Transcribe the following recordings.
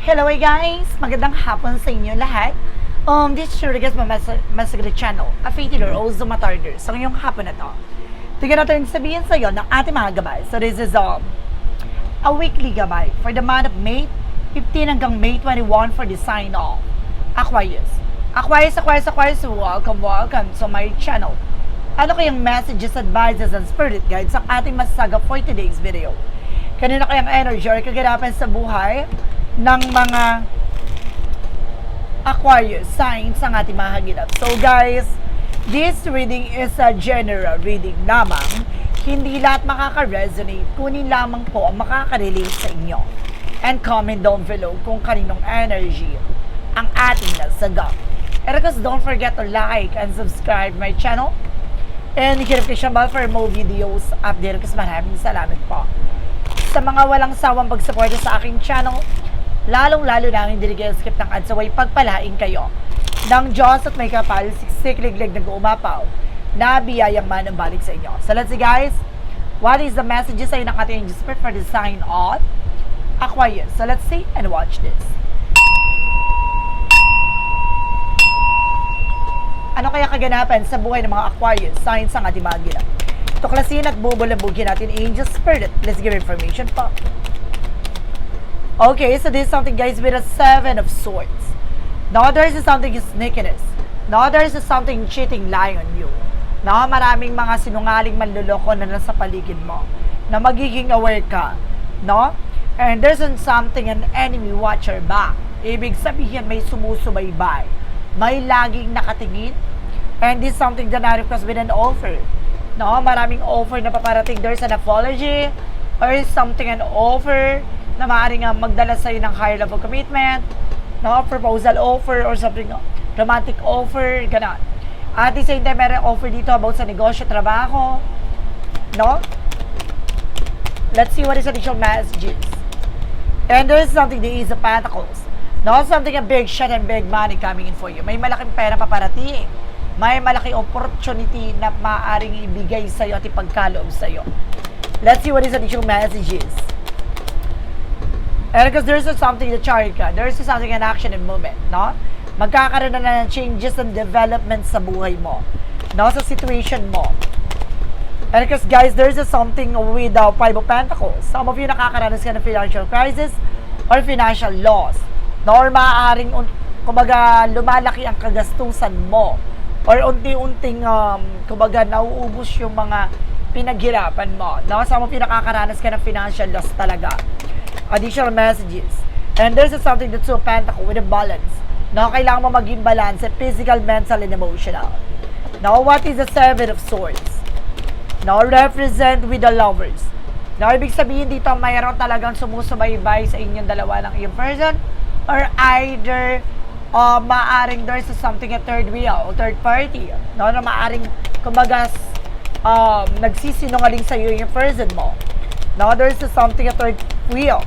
Hello guys! Magandang hapon sa inyo lahat. Um, this is Rodriguez Masagali Channel, a faith healer, also matarder. So ngayong hapon na to, tignan natin sabihin sa iyo ng ating mga gabay. So this is um, a weekly gabay for the month of May 15 hanggang May 21 for the sign off. Aquarius. Aquarius, Aquarius, Aquarius, welcome, welcome to my channel. Ano kayang messages, advices, and spirit guides ang ating masasaga for today's video? Kanina kayang energy or kaganapan sa buhay ng mga Aquarius signs ang ating mga hagilap. So guys, this reading is a general reading lamang. Hindi lahat makaka-resonate, kunin lamang po ang makaka-relate sa inyo. And comment down below kung kaninong energy ang ating nasaga. And of course, don't forget to like and subscribe my channel. And hit notification bell for more videos update. Kasi maraming salamat po sa mga walang sawang pagsuporta sa aking channel, lalong-lalo na ang hindi skip ng ads away pagpalain kayo ng Diyos at may kapal, siksik-liglig nag-uumapaw na biyayang man ang balik sa inyo. So let's see guys, what is the messages ay ng ating spirit for the sign of Aquarius? So let's see and watch this. Ano kaya kaganapan sa buhay ng mga Aquarius signs ang ating mga ginang? Tuklasin at bubulabugin natin angel spirit. Let's give information pa. Okay, so this is something guys with a seven of swords. Now there is something sneakiness. Now there is something cheating lying on you. Now maraming mga sinungaling manluloko na nasa paligid mo na magiging aware ka. No? And there's something an enemy watcher back. Ibig sabihin may sumusubaybay. May laging nakatingin. And this is something that I request with an offer. No, maraming offer na paparating. There's an apology or something an offer na maaaring nga magdala sa'yo ng higher level commitment, no, proposal offer or something, romantic offer, gano'n. At the same time, meron offer dito about sa negosyo, trabaho, no? Let's see what is additional messages. And there is something, the Ace of Pentacles. No, something a big shot and big money coming in for you. May malaking pera paparating. May malaking opportunity na maaaring ibigay sa'yo at ipagkaloob sa'yo. Let's see what is additional messages. And because there's a something the chart ka, there's a something an action and movement, no? Magkakaroon na ng changes and development sa buhay mo, no? Sa situation mo. And because guys, there's a something with the Five of Pentacles. Some of you nakakaranas ka ng financial crisis or financial loss. No? Or maaaring, kumbaga, lumalaki ang kagastusan mo. Or unti-unting, um, kumbaga, nauubos yung mga pinaghirapan mo. No? Some of you nakakaranas ka ng financial loss talaga additional messages. And there's something that's so pentacle with a balance. Now, kailangan mo maging balance physical, mental, and emotional. Now, what is the seven of swords? Now, represent with the lovers. Now, ibig sabihin dito, mayroon talagang sumusubaybay sa inyong dalawa ng iyong person or either uh, maaring there's something a third wheel or third party. No, na maaring, kumbaga, um, nagsisinungaling sa iyo yung person mo. Now, there's something a third wheel.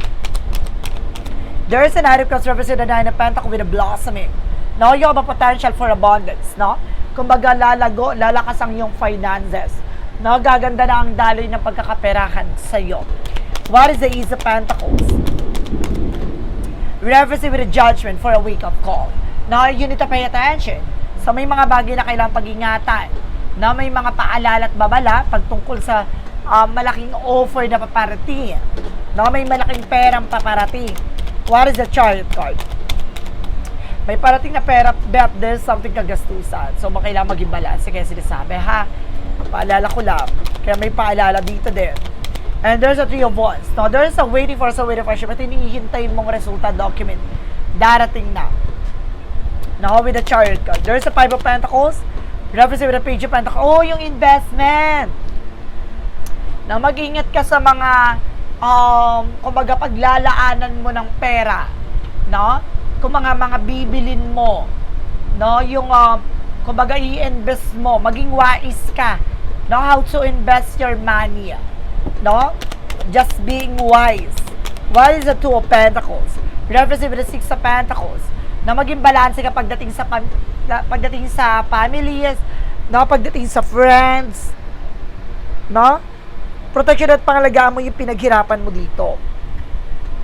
There's an item comes represented nine of pentacle with a blossoming. Now, you have a potential for abundance, no? Kumbaga, lalago, lalakas ang iyong finances. No, gaganda na ang daloy ng pagkakaperahan sa iyo. What is the Ace of Pentacles? Referencing with a judgment for a wake-up call. Now, you need to pay attention. So, may mga bagay na kailangang pag-ingatan. Na may mga paalala at babala pagtungkol sa uh, malaking offer na paparating. No, may malaking perang paparating. What is the chariot card? May parating na pera, bet there's something kagastusan. So, makailangan maging balance. Kaya sinasabi, ha? Paalala ko lang. Kaya may paalala dito din. And there's a three of wands. Now, there's a waiting for some waiting for but hinihintayin mong resulta document. Darating na. Now, with the chariot card. There's a five of pentacles. Represent with a page of pentacles. Oh, yung investment! Na mag-ingat ka sa mga um, kumbaga paglalaanan mo ng pera, no? Kung mga mga bibilin mo, no? Yung um, kumbaga i-invest mo, maging wise ka, no? How to invest your money, no? Just being wise. What is the Two of Pentacles? Represent with the Six of Pentacles. Na maging balanse ka pagdating sa pam- pagdating sa families, no? Pagdating sa friends, no? Protection at pangalagaan mo yung pinaghirapan mo dito.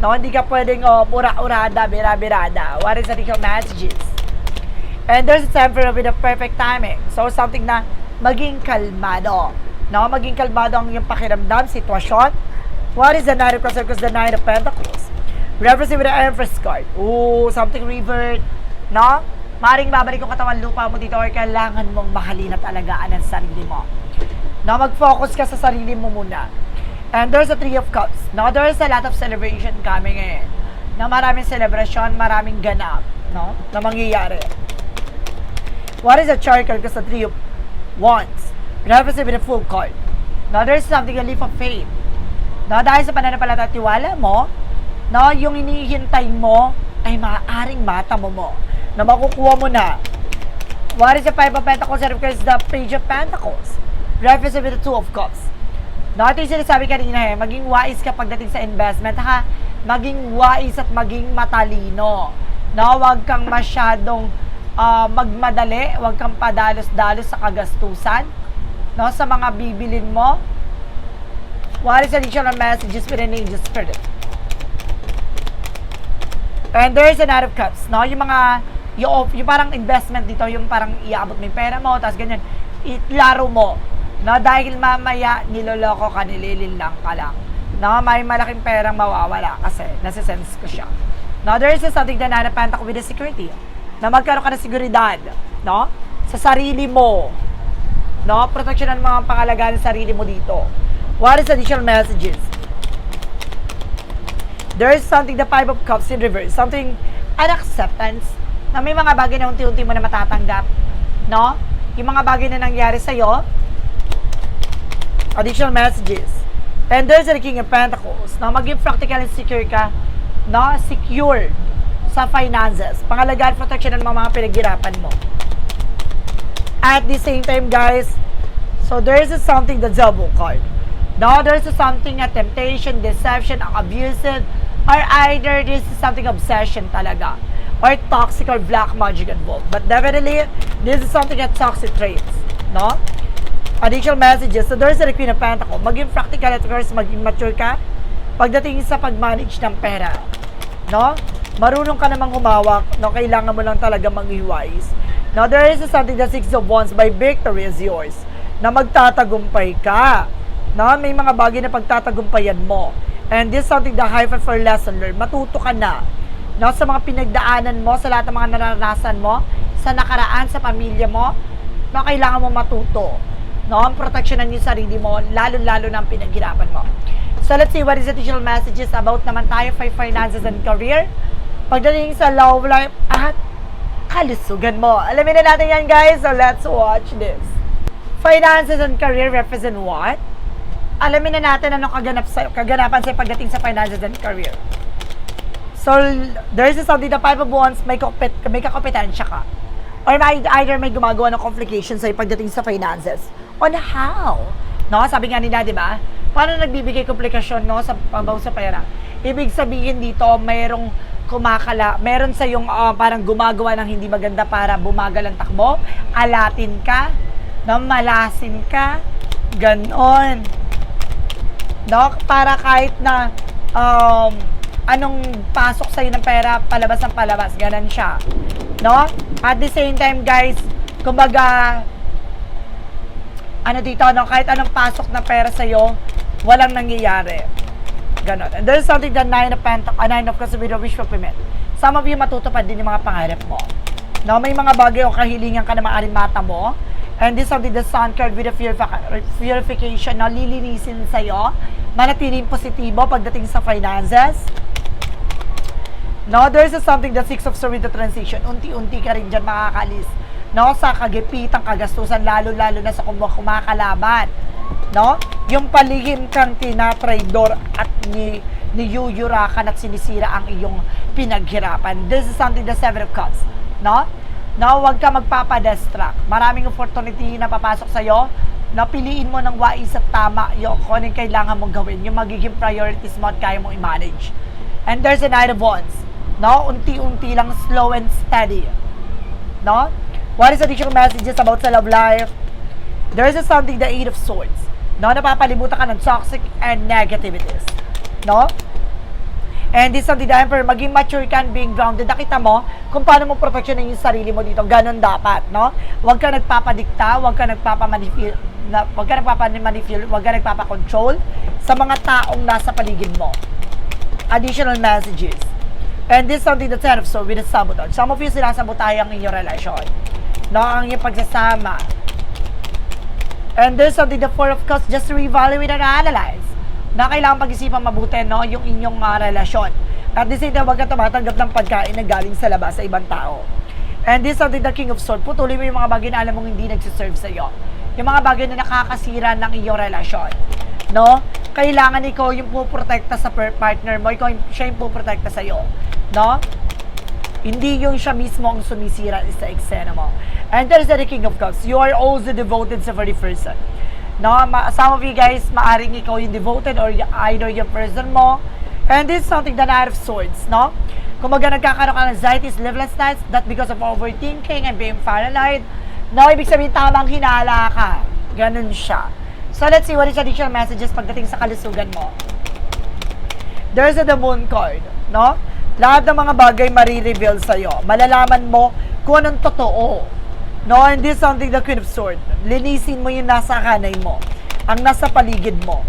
No, hindi ka pwedeng oh, ura-urada, bira-birada. What is the messages? And there's a time for the perfect timing. So, something na maging kalmado. No, maging kalmado ang iyong pakiramdam, sitwasyon. What is the Nine of? Because the Nine of Pentacles. Referencing with the Empress card. Ooh, something revert. No? Maring babalik yung katawan lupa mo dito or kailangan mong mahalin at alagaan ang sarili mo. No, mag-focus ka sa sarili mo muna. And there's a Three of Cups. No, there's a lot of celebration coming in. Na maraming celebration, maraming ganap. No? Na mangyayari. What is a char card? Because the Three of Wands. Represent a full card. Now, there's something, a leap of faith. No, dahil sa pananampalataya at tiwala mo, no, yung hinihintay mo ay maaaring mata mo mo. Na makukuha mo na. What is the Five of Pentacles? And the Page of Pentacles. Represent with the Two of Cups. Yung sinasabi kanina eh, maging wise ka pagdating sa investment, ha? Maging wise at maging matalino. No, wag kang masyadong ah, magmadali, wag kang padalos-dalos sa kagastusan. No, sa mga bibilin mo. What is additional messages with an angel spirit? And there's a Knight of Cups, no? Yung mga, yung, yung parang investment dito, yung parang iaabot mo yung pera mo, tapos ganyan, itlaro mo. No? Dahil mamaya, niloloko ka, nililin lang ka lang. No? May malaking perang mawawala kasi nasisense ko siya. No? There is something na nanapantak with the security. Na magkaroon ka ng seguridad. No? Sa sarili mo. No? Proteksyonan mo ang pangalagaan ng sarili mo dito. What is additional messages? there is something, the Five of Cups in reverse, something, an acceptance, na may mga bagay na unti-unti mo na matatanggap, no? Yung mga bagay na nangyari sa'yo, additional messages. And there's the King of Pentacles, na maging practical and secure ka, no? Secure sa finances. Pangalagaan, protection ng mga, pinaghirapan mo. At the same time, guys, so there is something, the double card. No, there's something, a temptation, deception, abusive, or either this is something obsession talaga, or toxic or black magic involved. But definitely, this is something that toxic traits, no? Additional messages. So there's the Queen of Pentacles. Maging practical at first, maging mature ka pagdating sa pag-manage ng pera. No? Marunong ka namang humawak, no? Kailangan mo lang talaga mag-wise. Now, there is something that Six of Wands by victory is yours. Na magtatagumpay ka. No? May mga bagay na pagtatagumpayan mo. And this is something that hyphen for lesson learned. Matuto ka na. No? Sa mga pinagdaanan mo, sa lahat ng mga naranasan mo, sa nakaraan, sa pamilya mo, no? Kailangan mo matuto. No? Ang proteksyonan yung sarili mo, lalo-lalo ang pinaghirapan mo. So let's see what is additional messages about naman tayo for finances and career. Pagdating sa love life at kalusugan mo. Alamin na natin yan guys, so let's watch this. Finances and career represent what? Alamin na natin anong kaganap sa, kaganapan sa pagdating sa finances and career. So, there is something the five of wands, may, kapit, may kakompetensya ka. Or may, either may gumagawa ng complications sa pagdating sa finances. On how? No, sabi nga nila, di ba? Paano nagbibigay komplikasyon no, sa pambaw sa pera? Ibig sabihin dito, mayroong kumakala, meron sa yung ah, parang gumagawa ng hindi maganda para bumagal ang takbo, alatin ka, no, malasin ka, ganon. No, para kahit na um, anong pasok sa'yo ng pera, palabas ang palabas, ganon siya. No? At the same time, guys, kumbaga, ano dito, no, kahit anong pasok na pera sa'yo, walang nangyayari. Ganon. And there's something that nine of pentac, uh, nine of cups with a wish fulfillment. Some of you matutupad din yung mga pangarap mo. No, may mga bagay o kahilingan ka na maaaring mata mo. And this something the sun card with a purific- purification na lilinisin sa'yo. Manatiling positibo pagdating sa finances. No, there's a something that six of swords with the transition. Unti-unti ka rin dyan makakalis. No, sa kagipitang kagastusan, lalo-lalo na sa kum- kumakalaban. No? Yung palihim kang tinatraidor at ni niyuyurakan at sinisira ang iyong pinaghirapan. This is something the seven of cups. No? No, huwag ka magpapadestruct. Maraming opportunity na papasok sa'yo. Napiliin mo ng wais at tama yung kung anong kailangan mong gawin. Yung magiging priorities mo at kaya mong i-manage. And there's a Knight of Wands. No? Unti-unti lang, slow and steady. No? What is additional messages about sa love life? There is something, the Eight of Swords. No? Napapalimutan ka ng toxic and negativities. No? And this on the emperor, maging mature ka being grounded. Nakita mo kung paano mo proteksyonin yung sarili mo dito. Ganon dapat, no? Huwag ka nagpapadikta, huwag ka nagpapamanifil, na, huwag ka nagpapamanifil, huwag ka nagpapakontrol sa mga taong nasa paligid mo. Additional messages. And this is something that's kind of so with the sabotage. Some of you sinasabotahe ang inyong relasyon. No, ang inyong pagsasama. And there's something the Four of Cups just to reevaluate and analyze. Na kailangan pag-isipan mabuti, no, yung inyong uh, relasyon. At the same time, huwag ka tumatanggap ng pagkain na galing sa labas sa ibang tao. And this is the King of Swords. Putulin mo yung mga bagay na alam mong hindi nagsiserve sa iyo. Yung mga bagay na nakakasira ng iyong relasyon. No? Kailangan ikaw yung puprotekta sa partner mo. Ikaw yung, siya yung puprotekta sa iyo. No? Hindi yung siya mismo ang sumisira sa eksena mo. And there's the King of Cups. You are also devoted sa very person. No, some of you guys, maaring ikaw yung devoted or either yung person mo. And this is something that out of swords, no? Kung maga nagkakaroon ka ng anxiety, sleepless nights, that because of overthinking and being paranoid, no, ibig sabihin tamang hinala ka. Ganun siya. So let's see what is additional messages pagdating sa kalusugan mo. There's a the moon card, no? Lahat ng mga bagay marireveal sa'yo. Malalaman mo kung anong totoo. No? And this is something the Queen of Swords. Linisin mo yung nasa kanay mo. Ang nasa paligid mo.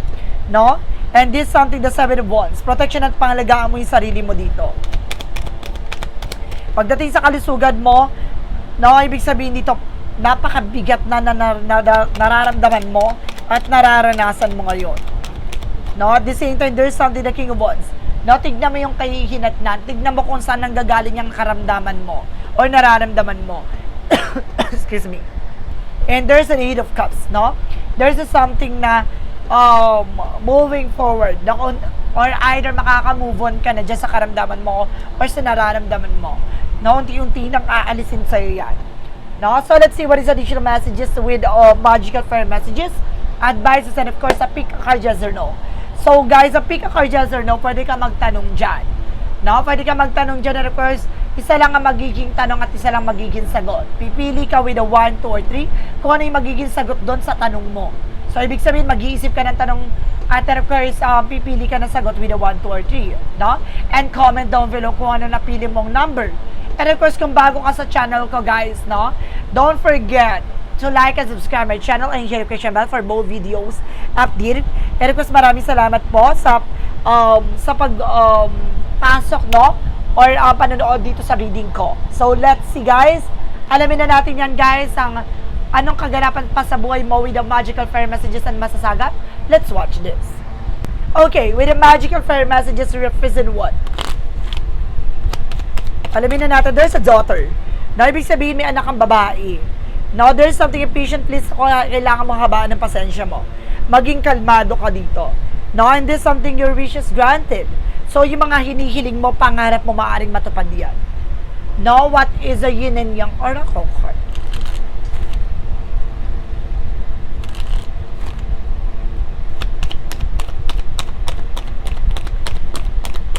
No? And this is something the Seven of Wands. Protection at pangalagaan mo yung sarili mo dito. Pagdating sa kalusugan mo, no, ibig sabihin dito, napakabigat na, na, na, na, na nararamdaman mo at nararanasan mo ngayon. No, at the same time, there's something the King of Wands. No, tignan mo yung kahihinatnan. Tignan mo kung saan nanggagaling ang karamdaman mo or nararamdaman mo. Excuse me. And there's an Eight of Cups, no? There's a something na um, moving forward. Na or either makaka-move on ka na dyan sa karamdaman mo or sa nararamdaman mo. No, unti-unti nang aalisin sa'yo yan. No? So let's see what is additional messages with uh, magical fair messages, advices, and of course, a pick a card yes or no. So guys, a pick a card yes or no, pwede ka magtanong dyan. No? Pwede ka magtanong dyan and of course, isa lang ang magiging tanong at isa lang magiging sagot. Pipili ka with a 1, 2, or 3 kung ano yung magiging sagot doon sa tanong mo. So, ibig sabihin, mag-iisip ka ng tanong at of course, um, pipili ka ng sagot with a 1, 2, or 3. No? And comment down below kung ano napili mong number. And of course, kung bago ka sa channel ko guys, no? Don't forget to like and subscribe my channel and share notification bell for more videos updated. And of course, maraming salamat po sa um, sa pag um, pasok, no? Or uh, panonood dito sa reading ko. So, let's see guys. Alamin na natin yan guys, ang anong kaganapan pa sa buhay mo with the magical fairy messages and masasagap. Let's watch this. Okay, with the magical fairy messages represent what? Alamin na natin, there's a daughter. Na ibig sabihin may anak ang babae. Now, there's something patient, please, kailangan mo habaan ng pasensya mo. Maging kalmado ka dito. No, and this something your wish is granted. So, yung mga hinihiling mo, pangarap mo, maaaring matupad yan. No, what is a yin and yang oracle card?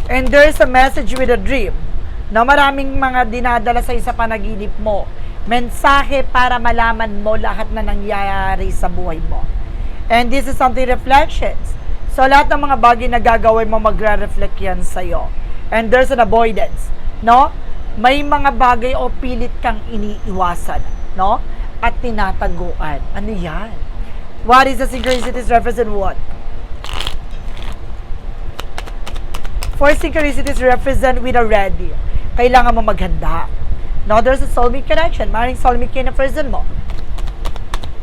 And there's a message with a dream na maraming mga dinadala sa isa panaginip mo. Mensahe para malaman mo lahat na nangyayari sa buhay mo. And this is something reflections. So lahat ng mga bagay na gagawin mo magre-reflect yan sa'yo. And there's an avoidance. No? May mga bagay o pilit kang iniiwasan. No? At tinataguan. Ano yan? What is the synchronicities represent what? For synchronicities represent with a ready. Kailangan mo maghanda. Now, there's a soulmate connection. Maring soulmate kayo na person mo.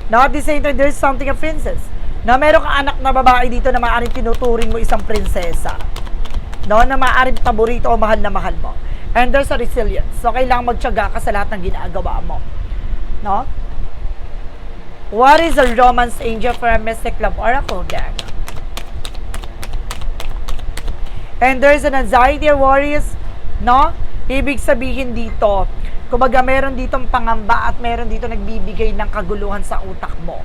Now, at the same time, there's something a princess. Na meron kang anak na babae dito na maaaring tinuturing mo isang prinsesa. No, na maaaring paborito o mahal na mahal mo. And there's a resilience. So, kailangan magtyaga ka sa lahat ng ginagawa mo. No? What is a romance angel for a mystic love oracle deck? And there's an anxiety or worries, no? Ibig sabihin dito, kumbaga meron ditong pangamba at meron dito nagbibigay ng kaguluhan sa utak mo.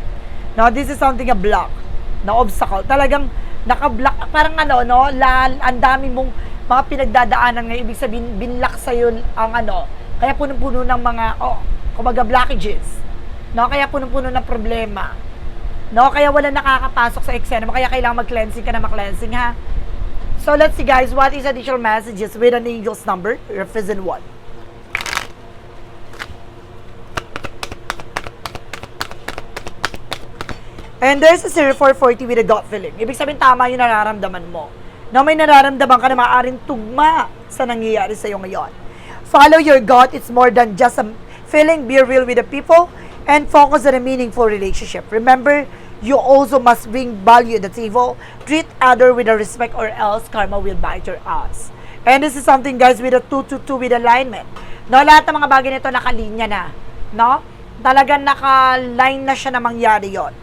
No, this is something a block, na obstacle. Talagang naka-block, parang ano, no, lal, ang dami mong mga pinagdadaanan ngayon. Ibig sabihin, binlock sa'yo ang ano, kaya punong-puno ng mga, oh, kumbaga blockages. No, kaya punong-puno ng problema. No, kaya wala nakakapasok sa eksena mo, kaya kailangan mag-cleansing ka na mag-cleansing, ha? So let's see guys, what is additional messages with an angel's number? Represent what? And there's a 0440 with a gut feeling. Ibig sabihin tama yung nararamdaman mo. Na may nararamdaman ka na maaaring tugma sa nangyayari sa'yo ngayon. Follow your gut. It's more than just a feeling. Be real with the people and focus on a meaningful relationship. Remember, you also must bring value to the table. Treat other with a respect or else karma will bite your ass. And this is something guys with a 222 with alignment. No, lahat ng mga bagay nito nakalinya na. No? Talagang naka-line na siya na mangyari yon.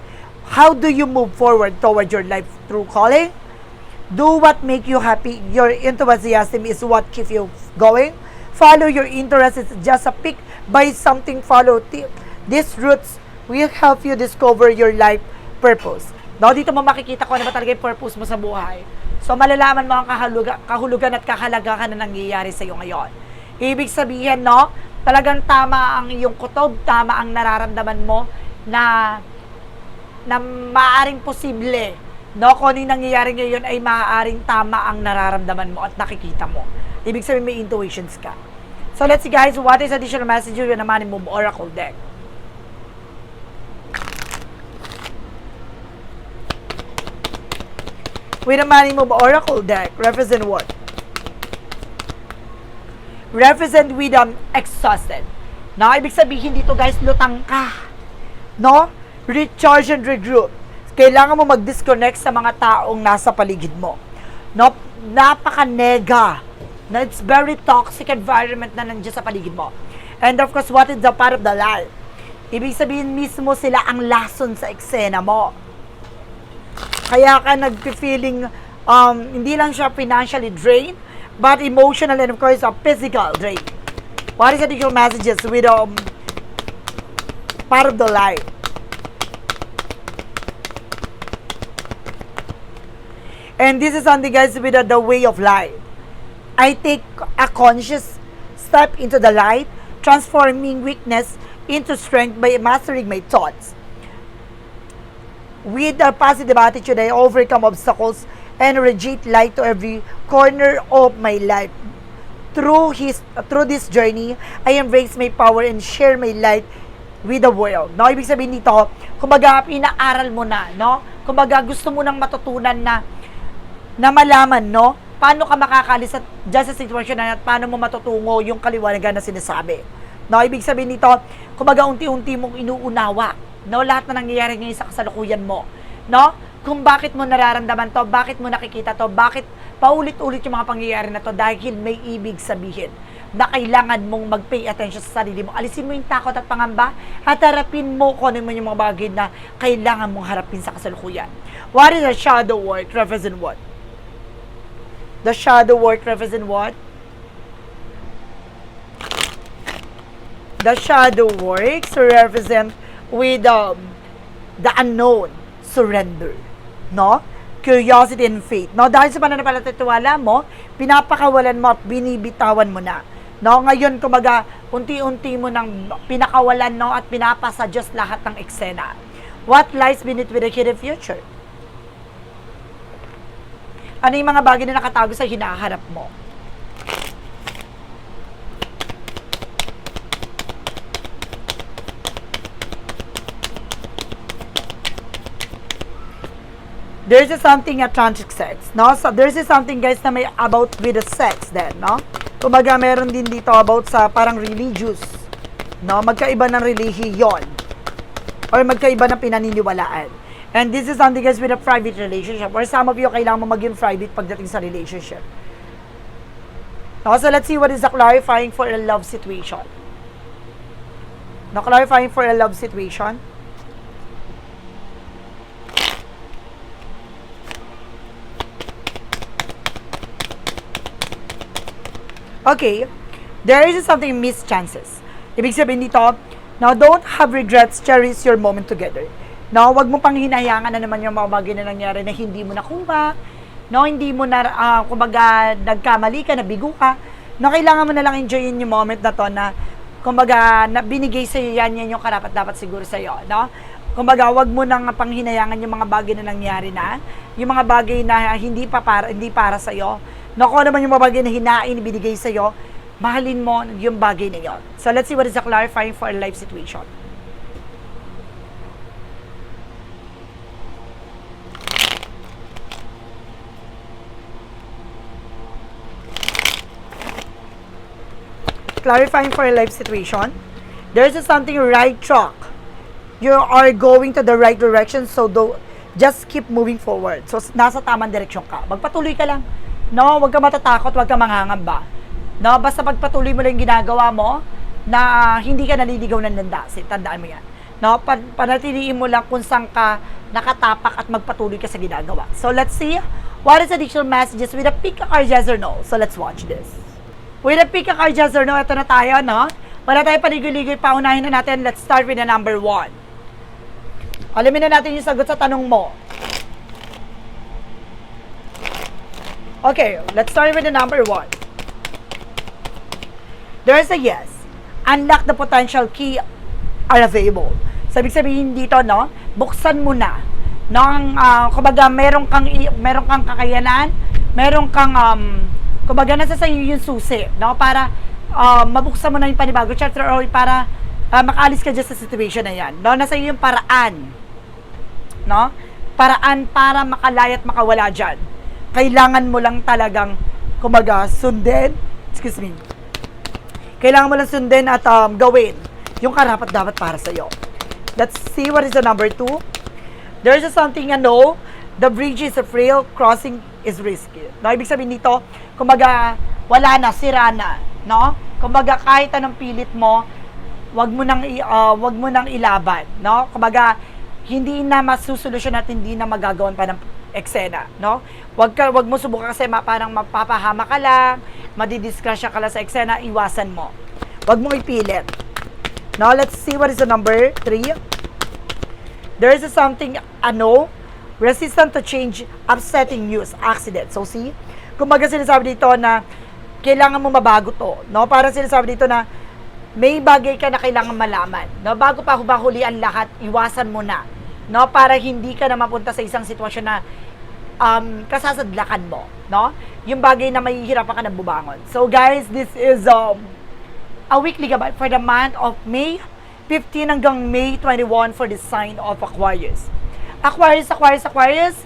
How do you move forward toward your life through calling? Do what make you happy. Your enthusiasm is what keep you going. Follow your interest. It's just a pick by something. Follow th- these roots will help you discover your life purpose. No, dito mo makikita ko ano ba talaga yung purpose mo sa buhay. So, malalaman mo ang kahaluga, kahulugan at kahalagahan na nangyayari sa iyo ngayon. Ibig sabihin, no, talagang tama ang iyong kutob, tama ang nararamdaman mo na na maaring posible, no, kung ano yung nangyayari ngayon ay maaaring tama ang nararamdaman mo at nakikita mo. Ibig sabihin may intuitions ka. So let's see guys, what is additional message yun naman mo Oracle deck? The Money Move Oracle deck, represent what? Represent with um, exhausted. Na ibig sabihin dito guys, lutang ka. No? Recharge and regroup. Kailangan mo mag-disconnect sa mga taong nasa paligid mo. No? Napaka-nega. Na it's very toxic environment na nandiyan sa paligid mo. And of course, what is the part of the life? Ibig sabihin mismo sila ang lason sa eksena mo. Kaya ka nag-feeling, um, hindi lang siya financially drained, but emotional and of course, a physical drain. What is additional messages with um, part of the life? And this is something guys with uh, the way of life. I take a conscious step into the light, transforming weakness into strength by mastering my thoughts. With a positive attitude, I overcome obstacles and radiate light to every corner of my life. Through his through this journey, I embrace my power and share my light with the world. No, ibig sabihin nito, kumbaga pinaaral mo na, no? Kumbaga gusto mo nang matutunan na na malaman, no? Paano ka makakalis at dyan sa sitwasyon na at paano mo matutungo yung kaliwanagan na sinasabi. No, ibig sabihin nito, kumbaga unti-unti mong inuunawa, no? Lahat na nangyayari ngayon sa kasalukuyan mo, no? Kung bakit mo nararamdaman to, bakit mo nakikita to, bakit paulit-ulit yung mga pangyayari na to dahil may ibig sabihin na kailangan mong mag-pay attention sa sarili mo. Alisin mo yung takot at pangamba at harapin mo kung ano yung mga bagay na kailangan mong harapin sa kasalukuyan. What is a shadow work? Represent what? The shadow work represent what? The shadow works represent with um, the unknown, surrender. No? Curiosity and faith. No? Dahil sa pananampalatatiwala mo, pinapakawalan mo at binibitawan mo na. No? Ngayon, kumaga, unti-unti mo nang pinakawalan no? at pinapasa Diyos lahat ng eksena. What lies beneath with the hidden future? Ano yung mga bagay na nakatago sa hinaharap mo? There's something at tantric sex, no? So there's something guys na may about with the sex then, no? Kumaga meron din dito about sa parang religious, no? Magkaiba ng relihiyon or magkaiba ng pinaniniwalaan. And this is something guys with a private relationship or some of you kailangan mo maging private pagdating sa relationship. No, so let's see what is the clarifying for a love situation. No, clarifying for a love situation. Okay, there is something missed chances. Ibig sabihin dito, now don't have regrets, cherish your moment together. No, wag mo pang hinayangan na naman yung mga bagay na nangyari na hindi mo nakuha. No, hindi mo na, uh, kumbaga, nagkamali ka, nabigo ka. No, kailangan mo na lang enjoyin yung moment na to na, kumbaga, na binigay sa iyo yan, yan yung karapat dapat siguro sa iyo, no? Kumbaga, wag mo nang panghinayangan yung mga bagay na nangyari na, yung mga bagay na hindi pa para hindi para sa iyo. Nako naman yung mga bagay na hinain ibinigay sa iyo, mahalin mo yung bagay na yon. So let's see what is the clarifying for a life situation. Clarifying for a life situation. There's something right track. You are going to the right direction, so do, just keep moving forward. So, nasa tamang direksyon ka. Magpatuloy ka lang. No, huwag ka matatakot, huwag ka mangangamba. No, basta pagpatuloy mo lang ginagawa mo, na hindi ka naliligaw ng landasin. Tandaan mo yan. No, pan panatiliin mo lang kung saan ka nakatapak at magpatuloy ka sa ginagawa. So, let's see what is additional messages with a pick card yes or no. So, let's watch this. With a pick a card, yes or no, ito na tayo, no? Wala tayo paligoy-ligoy, paunahin na natin. Let's start with the number one. Alamin na natin yung sagot sa tanong mo. Okay, let's start with the number one. There's a yes. Unlock the potential key are available. Sabi sabihin dito, no? Buksan mo na. No, ang, ah, kumbaga, meron kang, meron kang kakayanan, meron kang, um, kumbaga, nasa sa'yo yung susi, no? Para, ah, mabuksan mo na yung panibago chapter or para ah, makaalis ka dyan sa situation na yan. No? Nasa iyo yung paraan. No? Paraan para makalaya at makawala dyan. Kailangan mo lang talagang, kumbaga, sundin, excuse me, kailangan mo lang sundin at um, gawin yung karapat dapat para sa iyo. Let's see what is the number two. There's a something ano, the bridge is a frail, crossing is risky. No, ibig sabihin nito, kumbaga, wala na, sira na. No? Kumbaga, kahit anong pilit mo, wag mo nang, ah, wag mo nang ilaban. No? Kumbaga, hindi na masusolusyon at hindi na magagawan pa ng eksena, no? Wag ka wag mo subukan kasi ma, parang mapapahama ka lang, madidiskrasya ka lang sa eksena, iwasan mo. Wag mo ipilit. Now, let's see what is the number three. There is something, ano, resistant to change, upsetting news, accident. So, see? Kumbaga sinasabi dito na kailangan mo mabago to. No? Parang sinasabi dito na may bagay ka na kailangan malaman. No? Bago pa hubahuli ang lahat, iwasan mo na. No? Para hindi ka na mapunta sa isang sitwasyon na um, kasasadlakan mo. No? Yung bagay na mahihirapan ka na bumangon. So guys, this is um, a weekly gabay for the month of May 15 hanggang May 21 for the sign of Aquarius. Aquarius, Aquarius, Aquarius,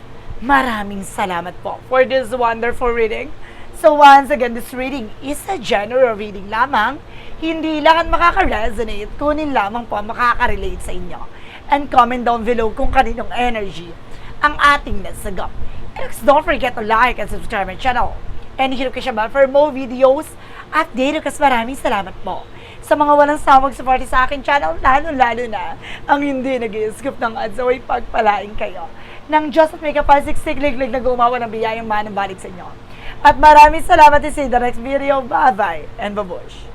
maraming salamat po for this wonderful reading. So once again, this reading is a general reading lamang. Hindi lang makaka-resonate, kunin lamang po ang makaka-relate sa inyo. And comment down below kung kaninong energy ang ating nasagap. And don't forget to like and subscribe my channel. And hit ka bell for more videos. Update kas maraming salamat po sa mga walang sawag suporte sa akin channel, lalo-lalo na ang hindi nag scoop ng ads away pagpalain kayo. Nang Diyos at may kapasiksik liglig na gumawa ng biyayang manang balik sa inyo. At maraming salamat sa next video. Bye-bye and babush.